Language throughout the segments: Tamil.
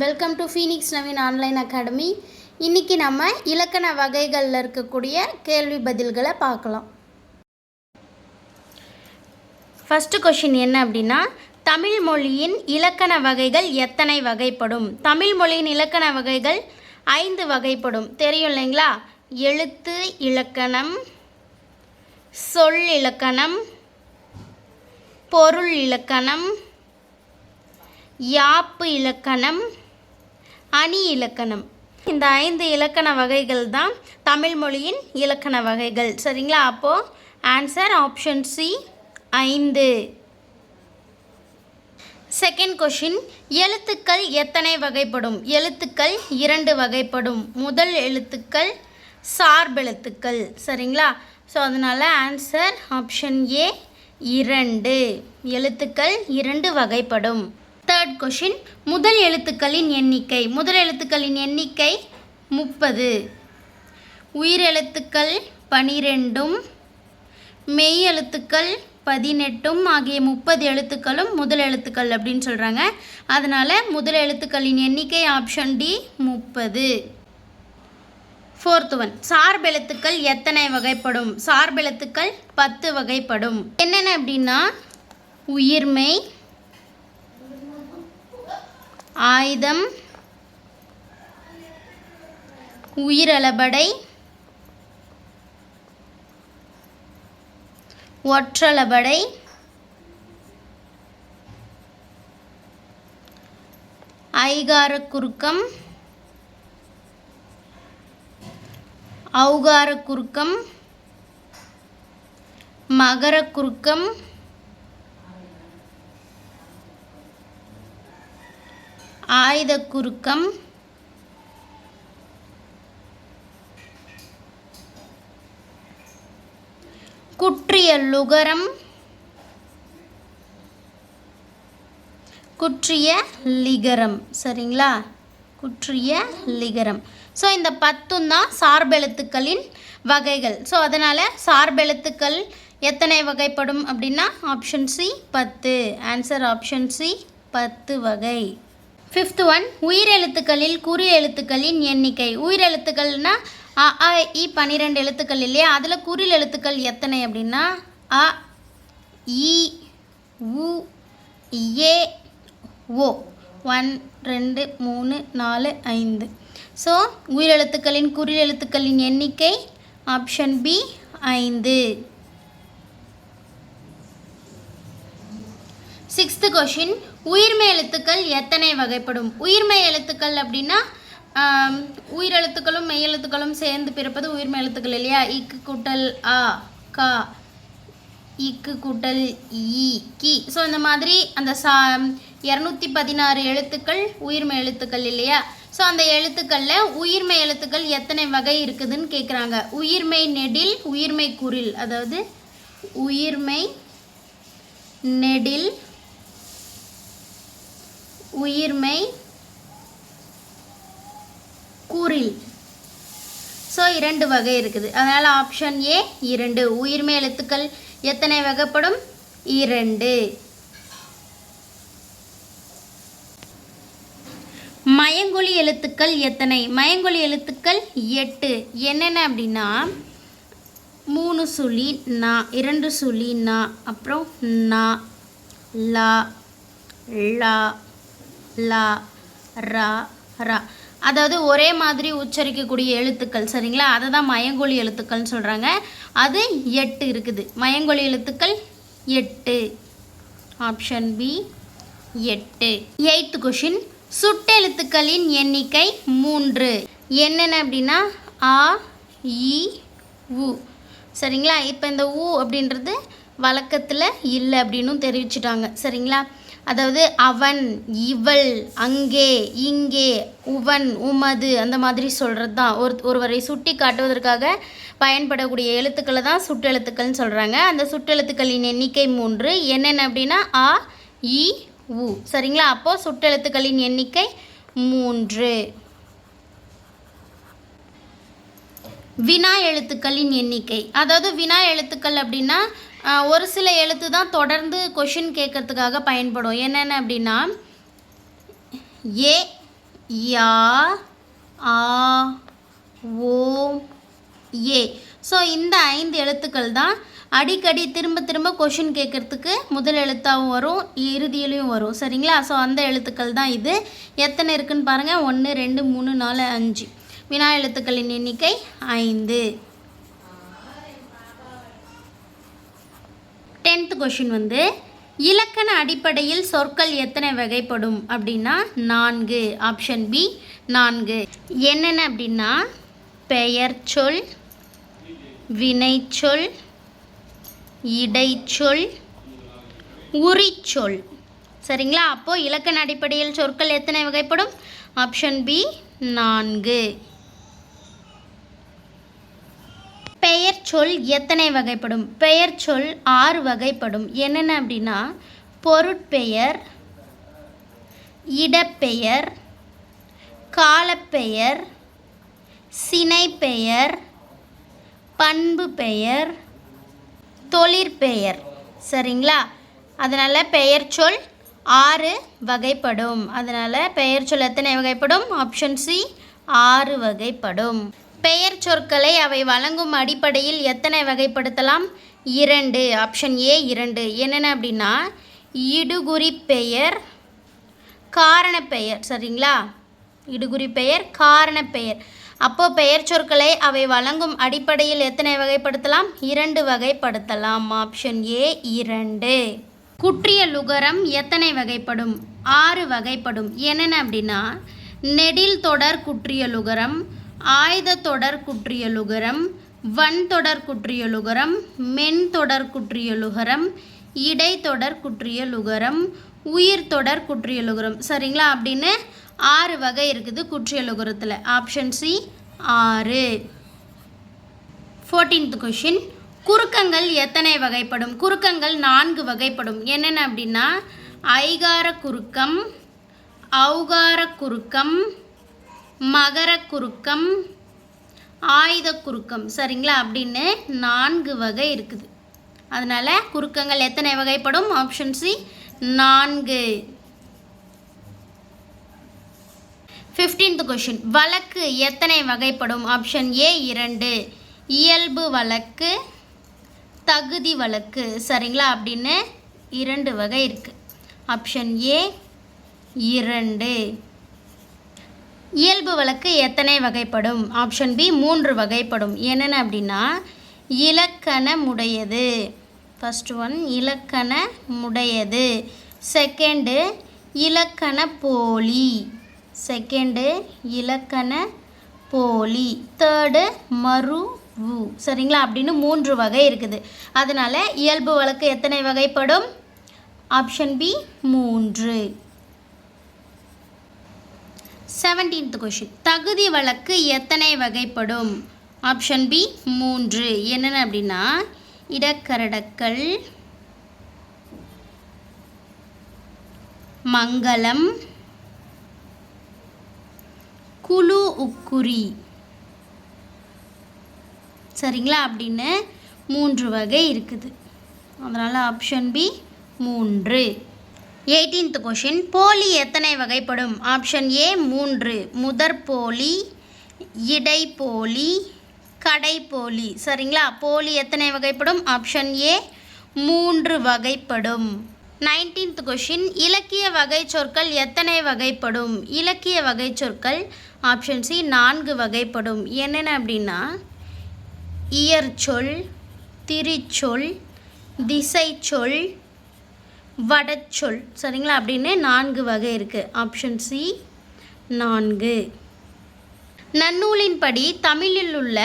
Welcome to Phoenix Naveen online academy இன்றைக்கி நம்ம இலக்கண வகைகளில் இருக்கக்கூடிய கேள்வி பதில்களை பார்க்கலாம். ஃபஸ்ட்டு கொஷின் என்ன அப்படின்னா தமிழ் மொழியின் இலக்கண வகைகள் எத்தனை வகைப்படும்? தமிழ் மொழியின் இலக்கண வகைகள் ஐந்து வகைப்படும். தெரியும் இல்லைங்களா? எழுத்து இலக்கணம் சொல் இலக்கணம் பொருள் இலக்கணம் யாப்பு இலக்கணம் அணி இலக்கணம். இந்த ஐந்து இலக்கண வகைகள் தான் தமிழ் மொழியின் இலக்கண வகைகள். சரிங்களா? அப்போது ஆன்சர் ஆப்ஷன் சி ஐந்து. செகண்ட் கொஷின் எழுத்துக்கள் எத்தனை வகைப்படும்? எழுத்துக்கள் இரண்டு வகைப்படும். முதல் எழுத்துக்கள் சார்பெழுத்துக்கள். சரிங்களா? ஸோ அதனால் ஆன்சர் ஆப்ஷன் ஏ இரண்டு. எழுத்துக்கள் இரண்டு வகைப்படும். தேர்ட் கொஷின் முதல் எழுத்துக்களின் எண்ணிக்கை. முதல் எழுத்துக்களின் எண்ணிக்கை முப்பது. உயிரெழுத்துக்கள் பனிரெண்டும் மெய் எழுத்துக்கள் பதினெட்டும் ஆகிய முப்பது எழுத்துக்களும் முதல் எழுத்துக்கள் அப்படின்னு சொல்கிறாங்க அதனால் முதல் எழுத்துக்களின் எண்ணிக்கை ஆப்ஷன் டி முப்பது. ஃபோர்த் ஒன் சார்பெழுத்துக்கள் எத்தனை வகைப்படும்? சார்பெழுத்துக்கள் பத்து வகைப்படும். என்னென்ன அப்படின்னா உயிர்மெய் ஆயுதம் உயிரளபடை ஒற்றளபடை ஐகார குறுக்கம் ஔகார குறுக்கம் மகர குறுக்கம் ஆயுத குறுக்கம் குற்றிய லுகரம் குற்றிய லிகரம் சரிங்களா? குற்றிய லிகரம் ஸோ இந்த பத்தும் தான் சார்பெழுத்துக்களின் வகைகள். ஸோ அதனால் சார்பெழுத்துக்கள் எத்தனை வகைப்படும் அப்படின்னா ஆப்ஷன் சி பத்து. ஆன்சர் ஆப்ஷன் சி பத்து வகை. ஃபிஃப்த் ஒன் உயிரெழுத்துக்களில் குறி எழுத்துக்களின் எண்ணிக்கை. உயிரெழுத்துக்கள்னா அ ஆ இ பன்னிரெண்டு எழுத்துக்கள் இல்லையா? அதில் குறில் எழுத்துக்கள் எத்தனை அப்படின்னா அ இ உ ஏ ஓ. ஒன் ரெண்டு மூணு நாலு ஐந்து. ஸோ உயிரெழுத்துக்களின் குறில் எழுத்துக்களின் எண்ணிக்கை ஆப்ஷன் பி ஐந்து. சிக்ஸ்த்து கொஷின் உயிர்மை எழுத்துக்கள் எத்தனை வகைப்படும்? உயிர்மை எழுத்துக்கள் அப்படின்னா ஆம், உயிரெழுத்துக்களும் மெய்யெழுத்துக்களும் சேர்ந்து பிறப்பது உயிர்மை எழுத்துக்கள் இல்லையா? இக்கு கூட்டல் ஆ கா இக்கு கூட்டல் ஈ கி. ஸோ இந்த மாதிரி அந்த சா இரநூத்தி பதினாறு எழுத்துக்கள் உயிர்மை எழுத்துக்கள் இல்லையா? ஸோ அந்த எழுத்துக்களில் உயிர்மை எழுத்துக்கள் எத்தனை வகை இருக்குதுன்னு கேட்குறாங்க உயிர்மை நெடில் உயிர்மை குரில். அதாவது உயிர்மை நெடில் உயிர்மை கூறில். ஸோ இரண்டு வகை இருக்குது. அதனால் ஆப்ஷன் ஏ இரண்டு. உயிர்மை எழுத்துக்கள் எத்தனை வகைப்படும்? இரண்டு. மயங்கொலி எழுத்துக்கள் எத்தனை? மயங்கொலி எழுத்துக்கள் எட்டு. என்னென்ன அப்படின்னா மூணு சுழி நா இரண்டு சுழி நா அப்புறம் நா லா லா லா ரா ரா. அதாவது ஒரே மாதிரி உச்சரிக்கக்கூடிய எழுத்துக்கள் சரிங்களா? அதை தான் மயங்கொழி எழுத்துக்கள்னு சொல்கிறாங்க அது எட்டு இருக்குது. மயங்கொழி எழுத்துக்கள் எட்டு. ஆப்ஷன் பி எட்டு. எயித்து கொஷின் சுட்டெழுத்துக்களின் எண்ணிக்கை மூன்று. என்னென்ன அப்படின்னா ஆ இ உ. சரிங்களா? இப்போ இந்த ஊ அப்படின்றது வழக்கத்தில் இல்லை அப்படின்னும் தெரிவிச்சிட்டாங்க. சரிங்களா? அதாவது அவன் இவள் அங்கே இங்கே உவன் உமது அந்த மாதிரி சொல்கிறது தான் ஒரு ஒருவரை சுட்டி காட்டுவதற்காக பயன்படக்கூடிய எழுத்துக்களை தான் சுட்டெழுத்துக்கள்னு சொல்கிறாங்க அந்த சுட்டெழுத்துக்களின் எண்ணிக்கை மூன்று. என்னென்ன அப்படின்னா ஆ இ உ. சரிங்களா? அப்போது சுட்டெழுத்துக்களின் எண்ணிக்கை மூன்று. வினா எழுத்துக்களின் எண்ணிக்கை. அதாவது வினா எழுத்துக்கள் அப்படின்னா ஒரு சில எழுத்து தான் தொடர்ந்து கொஷின் கேட்கறதுக்காக பயன்படும். என்னென்ன அப்படின்னா ஏ யா ஆ ஓ ஏ. ஸோ இந்த ஐந்து எழுத்துக்கள் தான் அடிக்கடி திரும்ப திரும்ப கொஷின் கேட்குறதுக்கு முதல் எழுத்தாகவும் வரும் இறுதியிலையும் வரும். சரிங்களா? ஸோ அந்த எழுத்துக்கள் தான் இது. எத்தனை இருக்குன்னு பாருங்கள் ஒன்று ரெண்டு மூணு நாலு அஞ்சு. வினா எழுத்துக்களின் எண்ணிக்கை ஐந்து. டென்த் கொஷின் வந்து இலக்கண அடிப்படையில் சொற்கள் எத்தனை வகைப்படும் அப்படின்னா நான்கு. ஆப்ஷன் பி நான்கு. என்னென்ன அப்படின்னா பெயர் சொல் வினைச்சொல் இடைச்சொல் உரிச்சொல். சரிங்களா? அப்போது இலக்கண அடிப்படையில் சொற்கள் எத்தனை வகைப்படும்? ஆப்ஷன் பி நான்கு. பெயர் சொல் எத்தனை வகைப்படும்? பெயர் சொல் ஆறு வகைப்படும். என்னென்ன அப்படின்னா பொருட்பெயர் இடப்பெயர் காலப்பெயர் சினைப்பெயர் பண்பு பெயர் தொழிற்பெயர். சரிங்களா? அதனால் பெயர் சொல் ஆறு வகைப்படும். அதனால் பெயர் சொல் எத்தனை வகைப்படும்? ஆப்ஷன் சி ஆறு வகைப்படும். பெயர் சொற்களை அவை வழங்கும் அடிப்படையில் எத்தனை வகைப்படுத்தலாம்? இரண்டு. ஆப்ஷன் ஏ இரண்டு. என்னென்ன அப்படின்னா இடுகுறி பெயர் காரணப்பெயர் சரிங்களா? இடுகுறி பெயர் காரணப்பெயர் அப்போ பெயர் சொற்களை அவை வழங்கும் அடிப்படையில் எத்தனை வகைப்படுத்தலாம்? இரண்டு வகைப்படுத்தலாம். ஆப்ஷன் ஏ இரண்டு. குற்றிய லுகரம் எத்தனை வகைப்படும்? ஆறு வகைப்படும். என்னென்ன அப்படின்னா நெடில் தொடர் குற்றிய லுகரம் ஆயுத தொடர் குற்றிய வன் தொடர் மென் தொடர் குற்றிய லுகரம் உயிர் தொடர் சரிங்களா? அப்படின்னு ஆறு வகை இருக்குது குற்றியலுகரத்தில். ஆப்ஷன் சி ஆறு. ஃபோர்டீன்த் கொஷின் குறுக்கங்கள் எத்தனை வகைப்படும்? குறுக்கங்கள் நான்கு வகைப்படும். என்னென்ன அப்படின்னா ஐகார குறுக்கம் ஔகார குறுக்கம் மகர குறுக்கம் ஆயுத குறுக்கம் சரிங்களா? அப்படின்னு நான்கு வகை இருக்குது. அதனால் குறுக்கங்கள் எத்தனை வகைப்படும்? ஆப்ஷன் சி நான்கு. ஃபிஃப்டீன்த் கொஷின் வழக்கு எத்தனை வகைப்படும்? ஆப்ஷன் ஏ இரண்டு. இயல்பு வழக்கு தகுதி வழக்கு. சரிங்களா? அப்படின்னு இரண்டு வகை இருக்குது ஆப்ஷன் ஏ இரண்டு. இயல்பு வழக்கு எத்தனை வகைப்படும்? ஆப்ஷன் பி மூன்று வகைப்படும். என்னென்ன அப்படின்னா இலக்கணமுடையது. ஃபஸ்ட் ஒன் இலக்கணமுடையது. செகண்டு இலக்கண போலி செகண்டு இலக்கண போலி தேர்டு மறு உ சரிங்களா? அப்படின்னு மூன்று வகை இருக்குது. அதனால் இயல்பு வழக்கு எத்தனை வகைப்படும்? ஆப்ஷன் பி மூன்று. செவன்டீன்த் கொஷின் தகுதி வழக்கு எத்தனை வகைப்படும்? ஆப்ஷன் பி மூன்று. என்னென்ன அப்படின்னா இடக்கரடக்கல் மங்களம் குழு உக்குரி சரிங்களா? அப்படின்னு மூன்று வகை இருக்குது. அதனால் ஆப்ஷன் பி மூன்று. எயிட்டீன்த் கொஷின் போலி எத்தனை வகைப்படும்? ஆப்ஷன் ஏ மூன்று. முதற் போலி இடைப்போலி கடைப்போலி சரிங்களா? போலி எத்தனை வகைப்படும்? ஆப்ஷன் ஏ மூன்று வகைப்படும். நைன்டீன்த் கொஷின் இலக்கிய வகை சொற்கள் எத்தனை வகைப்படும்? இலக்கிய வகை சொற்கள் ஆப்ஷன் சி நான்கு வகைப்படும். என்னென்ன அப்படின்னா இயற்சொல் திரிச்சொல் திசைச்சொல் வடச்சொல். சரிங்களா? அப்படின்னு நான்கு வகை இருக்குது ஆப்ஷன் சி நான்கு. நன்னூலின்படி தமிழில் உள்ள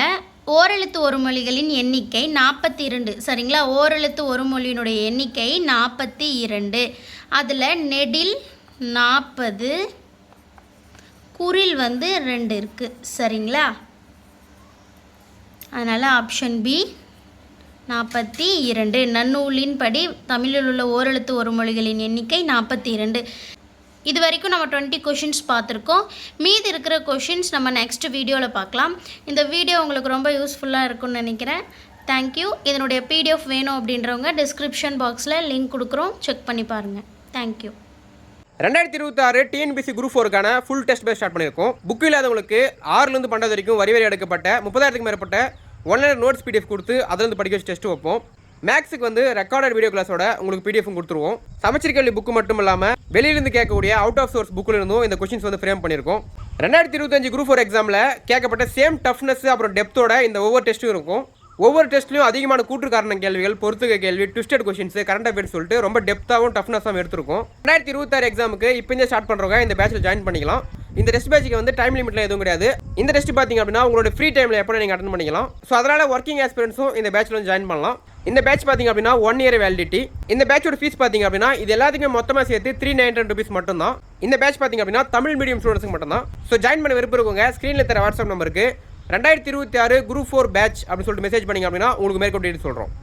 ஓரெழுத்து ஒரு மொழிகளின் எண்ணிக்கை நாற்பத்தி இரண்டு சரிங்களா? ஓரெழுத்து ஒரு மொழியினுடைய எண்ணிக்கை நாற்பத்தி இரண்டு அதில் நெடில் நாற்பது குரில் வந்து ரெண்டு இருக்குது சரிங்களா? அதனால் ஆப்ஷன் பி நாற்பத்தி இரண்டு. நன்னூலின்படி தமிழில் உள்ள ஓரெழுத்து ஒரு மொழிகளின் எண்ணிக்கை நாற்பத்தி இரண்டு. இது வரைக்கும் நம்ம டுவெண்ட்டி கொஷின்ஸ் பார்த்துருக்கோம். மீதி இருக்கிற கொஷின்ஸ் நம்ம நெக்ஸ்ட் வீடியோவில் பார்க்கலாம். இந்த வீடியோ உங்களுக்கு ரொம்ப யூஸ்ஃபுல்லாக இருக்கும்னு நினைக்கிறேன். தேங்க்யூ இதனுடைய பிடிஎஃப் வேணும் அப்படின்றவங்க டிஸ்கிரிப்ஷன் பாக்ஸில் லிங்க் கொடுக்குறோம். செக் பண்ணி பாருங்கள் தேங்க்யூ ரெண்டாயிரத்தி இருபத்தாறு டிஎன்பிசி குரூப் ஃபோருக்கான ஃபுல் டெஸ்ட் பேஸ் ஸ்டார்ட் பண்ணியிருக்கோம். புக் இல்லாதவங்களுக்கு ஆறுலேருந்து பன்னெண்டு வரைக்கும் வரி வரி எடுக்கப்பட்ட முப்பதாயிரத்துக்கு மேற்பட்ட ஒன் ஹண்ட்ரட் நோட்ஸ் பிடிஎஃப் கொடுத்து அதிலிருந்து படிக்க வச்சு டெஸ்ட் வைப்போம். மேக்ஸுக்கு வந்து ரெக்கார்டட் வீடியோ கிளாஸோட உங்களுக்கு பிடிஎஃப் கொடுத்துருவோம். சமச்சீர் கல்வி புக்கு மட்டும் இல்லாமல் வெளியிலிருந்து கேட்கக்கூடிய அவுட் ஆஃப் சோர்ஸ் புக்கில் இருந்தும் இந்த கொஸ்டின்ஸ் வந்து ஃப்ரேம் பண்ணியிருக்கோம். ரெண்டாயிரத்தி இருபத்தஞ்சு குரூப் ஃபோர் எக்ஸாமில் கேட்கப்பட்ட சேம் டஃப்னஸ் அப்புறம் டெப்த்தோட இந்த ஒவ்வொரு டெஸ்ட்டும் இருக்கும். ஒவ்வொரு டெஸ்ட்லையும் அதிகமான கூற்று காரண கேள்விகள் பொறுத்துக்க கேள்வி ட்விஸ்டட் கொஷின்ஸ் கரண்ட் அஃபேர்ஸ் சொல்லிட்டு ரொம்ப டெப்த்தாகவும் டஃப்னஸாகவும் எடுத்திருக்கும். ரெண்டாயிரத்தி இருபத்தாறு எக்ஸாமுக்கு இப்போ ஸ்டார்ட் பண்ணுறவங்க இந்த பேட்சில் ஜாயின் பண்ணிக்கலாம். இந்த டெஸ்ட் பேட்சுக்கு வந்து டைம் லிமிட்லாம் எதுவும் கிடையாது. இந்த டெஸ்ட் பார்த்தீங்க அப்படின்னா உங்களோட ஃப்ரீ டைமில் எப்போ நீங்கள் அட்டன் பண்ணிக்கலாம். ஸோ அதனால் ஒர்க்கிங் எக்ஸ்பீரியன்ஸும் இந்த பேட்சில் வந்து ஜாயின் பண்ணலாம். இந்த பேட்ச் பார்த்தீங்க அப்படின்னா ஒன் இயர் வேலிடிட்டி இந்த பேட்சோட ஃபீஸ் பார்த்தீங்க அப்படின்னா இது எல்லாத்துக்குமே மொத்தமாக சேர்த்து த்ரீ நைன் ருபீஸ் மட்டும் தான் இந்த பேட்ச் பார்த்தீங்க அப்படின்னா தமிழ் மீடியம் ஸ்டூடெண்ட்ஸ்க்கு மட்டும் தான் ஸோ ஜாயின் பண்ண விருப்பம் இருக்கவங்க ஸ்க்ரீனில் தர வாட்ஸ்அப் நம்பருக்கு ரெண்டாயிரத்தி இருபத்தி ஆறு குரூப் ஃபோர் பேட்ச் அப்படின்னு சொல்லிட்டு மெசேஜ் பண்ணிங்க அப்படின்னா உங்களுக்கு மேற்கொண்டு சொல்கிறோம்